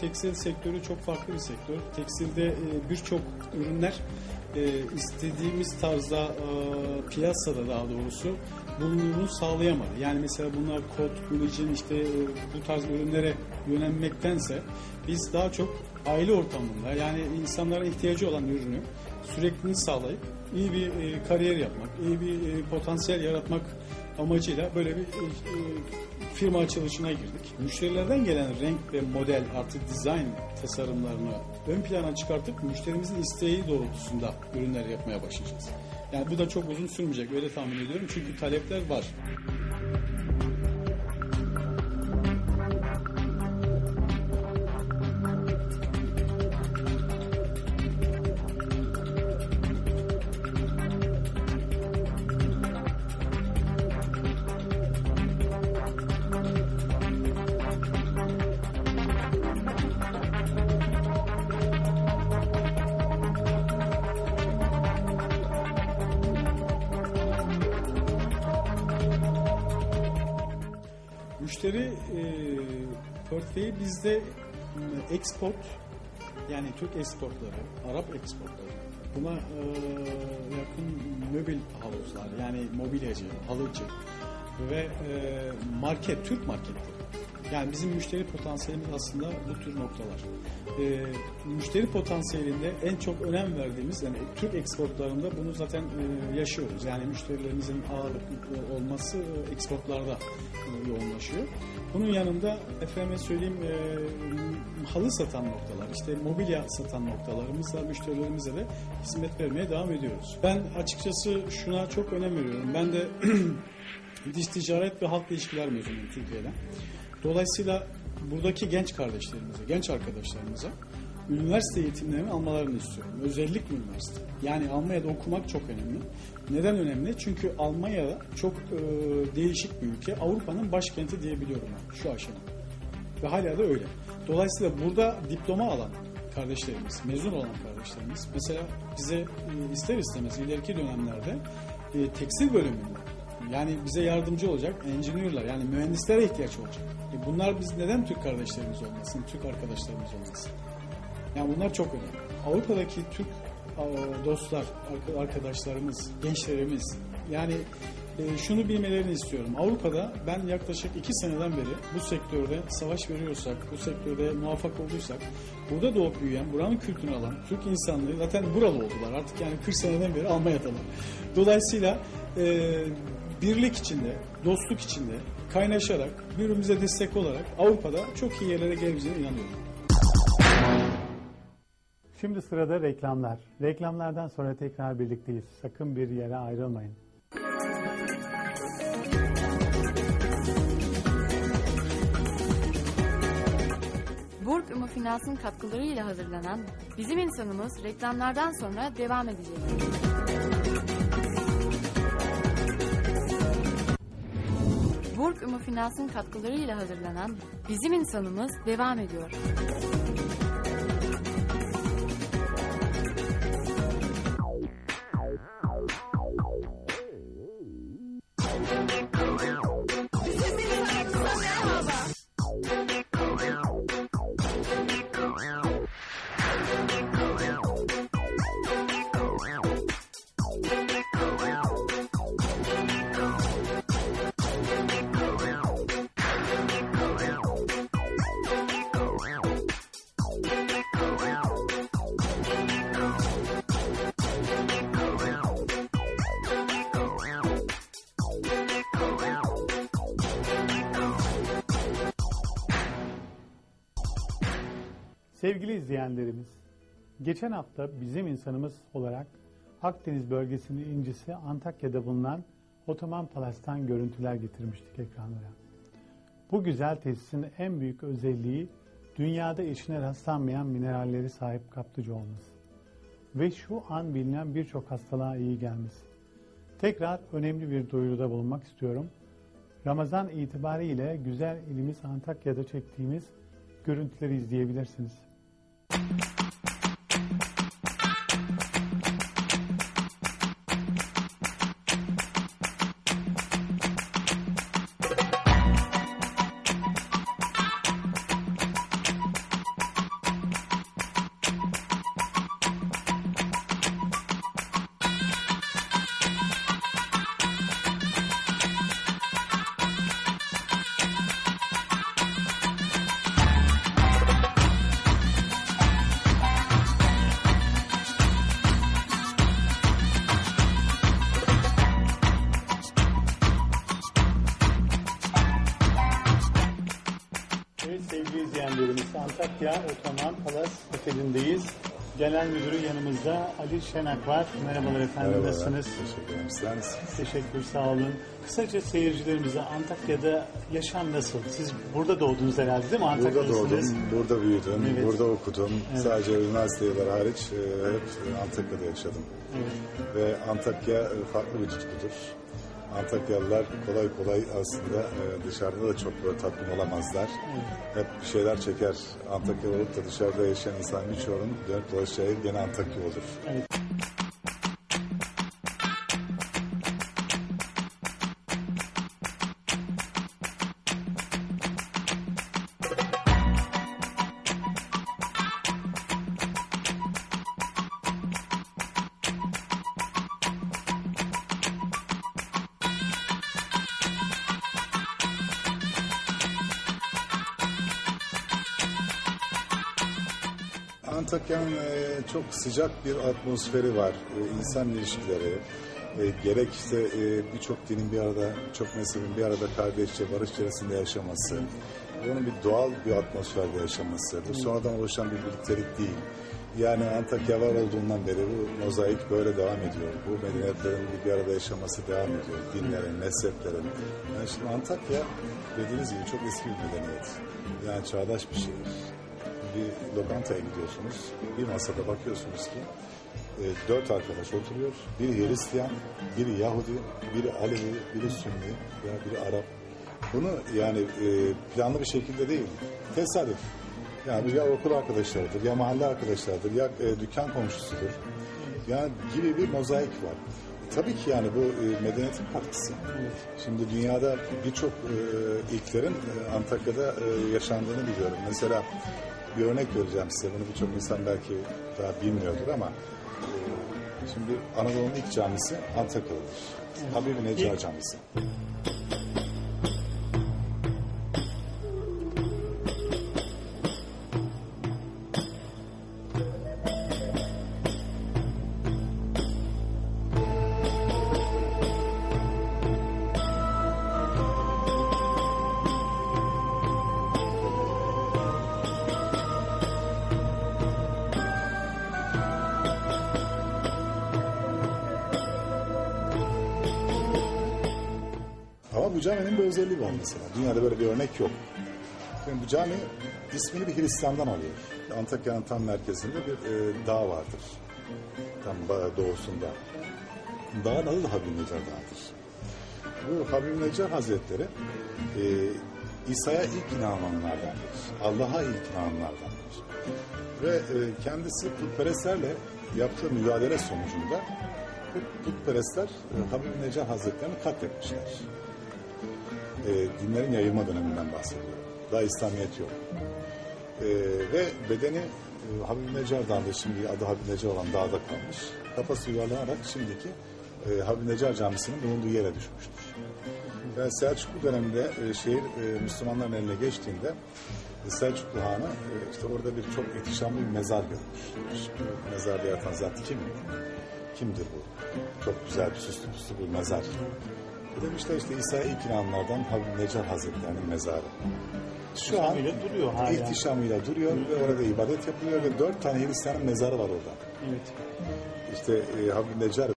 tekstil sektörü çok farklı bir sektör. Tekstilde e, birçok ürünler e, istediğimiz tarzda e, piyasada daha doğrusu bulunduğunu sağlayamadı. Yani mesela bunlar kot, glucin işte bu tarz ürünlere yönelmektense biz daha çok aile ortamında yani insanlara ihtiyacı olan ürünü sürekli sağlayıp iyi bir kariyer yapmak, iyi bir potansiyel yaratmak amacıyla böyle bir e, firma açılışına girdik. Müşterilerden gelen renk ve model artı dizayn tasarımlarını ön plana çıkartıp müşterimizin isteği doğrultusunda ürünler yapmaya başlayacağız. Yani bu da çok uzun sürmeyecek öyle tahmin ediyorum çünkü talepler var. Müşteri e, portföyü bizde e, export yani Türk exportları, Arap exportları buna e, yakın mobil havuzlar yani mobilyacı, halıcı ve e, market, Türk marketleri. Yani bizim müşteri potansiyelimiz aslında bu tür noktalar. E, müşteri potansiyelinde en çok önem verdiğimiz yani Türk eksportlarında bunu zaten e, yaşıyoruz. Yani müşterilerimizin ağırlıklı olması e, eksportlarda yoğunlaşıyor. Bunun yanında efendime söyleyeyim e, halı satan noktalar, işte mobilya satan noktalarımızla müşterilerimize de hizmet vermeye devam ediyoruz. Ben açıkçası şuna çok önem veriyorum. Ben de diş ticaret ve halk ilişkiler mezunuyum Türkiye'den. Dolayısıyla buradaki genç kardeşlerimize, genç arkadaşlarımıza üniversite eğitimlerini almalarını istiyorum. Özellikle üniversite. Yani Almanya'da okumak çok önemli. Neden önemli? Çünkü Almanya çok e, değişik bir ülke. Avrupa'nın başkenti diyebiliyorum ben şu aşamada. Ve hala da öyle. Dolayısıyla burada diploma alan kardeşlerimiz, mezun olan kardeşlerimiz mesela bize e, ister istemez ileriki dönemlerde e, tekstil bölümünde yani bize yardımcı olacak engineer'lar yani mühendislere ihtiyaç olacak. E bunlar biz neden Türk kardeşlerimiz olmasın, Türk arkadaşlarımız olmasın? Yani bunlar çok önemli. Avrupa'daki Türk e, dostlar, arkadaşlarımız, gençlerimiz yani e, şunu bilmelerini istiyorum. Avrupa'da ben yaklaşık iki seneden beri bu sektörde savaş veriyorsak, bu sektörde muvaffak olduysak, burada doğup büyüyen, buranın kültürünü alan Türk insanları zaten buralı oldular. Artık yani 40 seneden beri Almanya'dalar. Dolayısıyla e, birlik içinde, dostluk içinde kaynaşarak, birbirimize destek olarak Avrupa'da çok iyi yerlere gelebileceğine inanıyorum. Şimdi sırada reklamlar. Reklamlardan sonra tekrar birlikteyiz. Sakın bir yere ayrılmayın. Burg Ümü Finans'ın katkılarıyla hazırlanan Bizim İnsanımız reklamlardan sonra devam edecek. Burg Ümü Finans'ın katkılarıyla hazırlanan Bizim İnsanımız devam ediyor. Sevgili izleyenlerimiz, geçen hafta bizim insanımız olarak Akdeniz bölgesinin incisi Antakya'da bulunan Otoman Palas'tan görüntüler getirmiştik ekranlara. Bu güzel tesisin en büyük özelliği dünyada eşine rastlanmayan mineralleri sahip kaplıca olması ve şu an bilinen birçok hastalığa iyi gelmesi. Tekrar önemli bir duyuruda bulunmak istiyorum. Ramazan itibariyle güzel ilimiz Antakya'da çektiğimiz görüntüleri izleyebilirsiniz. Otoman Palas Oteli'ndeyiz. Genel müdürü yanımızda Ali Şenak var. Merhabalar efendim, Merhabalar. nasılsınız? Teşekkür ederim. Sizler nasılsınız? Teşekkür, sağ olun. Kısaca seyircilerimize Antakya'da yaşam nasıl? Siz burada doğdunuz herhalde değil mi? Burada Antakya'dasınız. doğdum, burada büyüdüm, Evet. burada okudum. Evet. Sadece üniversite yılları hariç e, hep Antakya'da yaşadım. Evet. Ve Antakya e, farklı bir tutkudur. Antakyalılar kolay kolay aslında e, dışarıda da çok böyle tatmin olamazlar. Hep bir şeyler çeker. Antakya olup da dışarıda yaşayan insan birçoğunun dönüp dolaşacağı gene Antakya olur. Evet. Antakya'nın e, çok sıcak bir atmosferi var. E, insan ilişkileri, e, gerek işte birçok dinin bir arada, çok mezhebin bir arada kardeşçe, barış içerisinde yaşaması, bunun bir doğal bir atmosferde yaşaması, bu sonradan oluşan bir birliktelik değil. Yani Antakya var olduğundan beri bu mozaik böyle devam ediyor. Bu medeniyetlerin bir arada yaşaması devam ediyor. Dinlerin, mezheplerin. Yani şimdi Antakya dediğiniz gibi çok eski bir medeniyet. Yani çağdaş bir şehir bir lokantaya gidiyorsunuz. Bir masada bakıyorsunuz ki e, dört arkadaş oturuyor. Biri Hristiyan, biri Yahudi, biri Alevi, biri Sünni veya biri Arap. Bunu yani e, planlı bir şekilde değil, tesadüf. Yani ya okul arkadaşlarıdır, ya mahalle arkadaşlarıdır, ya e, dükkan komşusudur. Yani gibi bir mozaik var. Tabii ki yani bu e, medeniyetin katkısı. Şimdi dünyada birçok e, ilklerin e, Antakya'da e, yaşandığını biliyorum. Mesela bir örnek vereceğim size. Bunu birçok insan belki daha bilmiyordur ama e, şimdi Anadolu'nun ilk camisi Antakya'dadır. Habibi Neccar Camisi. Bu caminin bir özelliği var mesela. Dünyada böyle bir örnek yok. Şimdi bu cami ismini bir Hristiyan'dan alıyor. Antakya'nın tam merkezinde bir e, dağ vardır. Tam doğusunda. Dağın adı da Habib Necar Dağı'dır. Bu Habib Necar Hazretleri e, İsa'ya ilk inananlardandır. Allah'a ilk inananlardandır. Ve e, kendisi putperestlerle yaptığı mücadele sonucunda bu putperestler e, Habib Necar Hazretlerini katletmişler. E, dinlerin yayılma döneminden bahsediyorum. Daha İslamiyet yok. E, ve bedeni e, Habib Necar Dağı'nda şimdi adı Habib Necar olan dağda kalmış. Kafası yuvarlanarak şimdiki e, Habib Necar Camisi'nin bulunduğu yere düşmüştür. Ve Selçuklu döneminde e, şehir e, Müslümanların eline geçtiğinde e, Selçuklu Hanı e, işte orada bir çok ihtişamlı bir mezar görmüş. Mezarda yatan zat kim? Kimdir bu? Çok güzel, bir süslü püslü bir mezar. Demişler işte İsa'ya ilk inananlardan Habib Necar Hazretleri'nin mezarı. Şu an duruyor hala. ihtişamıyla duruyor ve orada ibadet yapılıyor ve dört tane Hristiyanın mezarı var orada. Evet. İşte e, Habib Necar